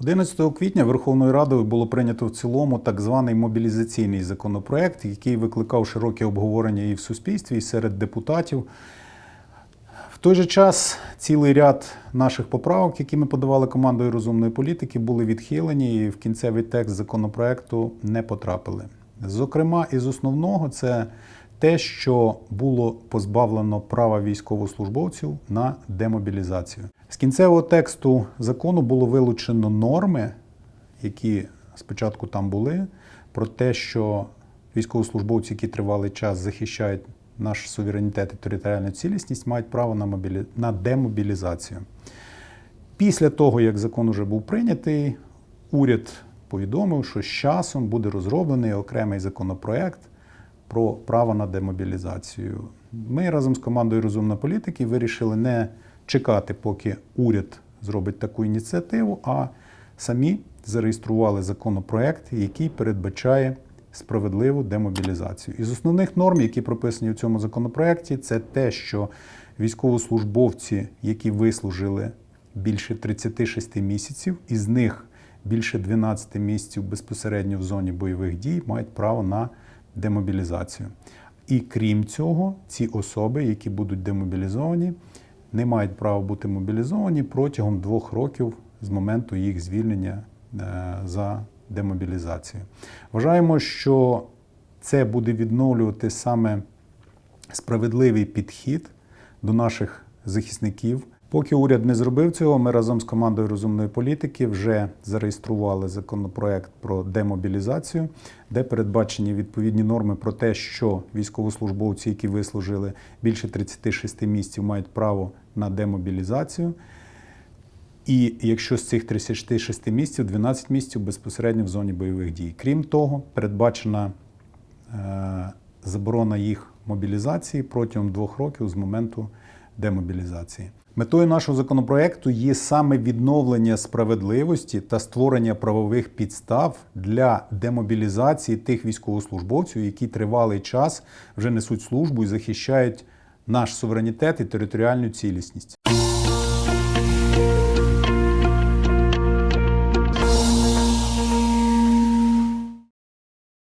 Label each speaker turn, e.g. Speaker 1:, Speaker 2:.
Speaker 1: 11 квітня Верховною Радою було прийнято в цілому так званий мобілізаційний законопроект, який викликав широке обговорення і в суспільстві, і серед депутатів. В той же час цілий ряд наших поправок, які ми подавали командою розумної політики, були відхилені і в кінцевий текст законопроекту не потрапили. Зокрема, із основного це те, що було позбавлено права військовослужбовців на демобілізацію. З кінцевого тексту закону було вилучено норми, які спочатку там були, про те, що військовослужбовці, які тривалий час захищають наш суверенітет і територіальну цілісність, мають право на, мобілі... на демобілізацію. Після того, як закон уже був прийнятий, уряд повідомив, що з часом буде розроблений окремий законопроект про право на демобілізацію. Ми разом з командою Розумна політики вирішили не чекати, поки уряд зробить таку ініціативу, а самі зареєстрували законопроект, який передбачає справедливу демобілізацію. Із основних норм, які прописані в цьому законопроекті, це те, що військовослужбовці, які вислужили більше 36 місяців, із них більше 12 місяців безпосередньо в зоні бойових дій, мають право на демобілізацію. І крім цього, ці особи, які будуть демобілізовані, не мають права бути мобілізовані протягом двох років з моменту їх звільнення е, за демобілізацію. Вважаємо, що це буде відновлювати саме справедливий підхід до наших захисників. Поки уряд не зробив цього, ми разом з командою розумної політики вже зареєстрували законопроект про демобілізацію, де передбачені відповідні норми про те, що військовослужбовці, які вислужили більше 36 місяців, мають право на демобілізацію. І якщо з цих 36 місяців, 12 місяців безпосередньо в зоні бойових дій. Крім того, передбачена е, заборона їх мобілізації протягом двох років з моменту демобілізації. Метою нашого законопроекту є саме відновлення справедливості та створення правових підстав для демобілізації тих військовослужбовців, які тривалий час вже несуть службу і захищають наш суверенітет і територіальну цілісність.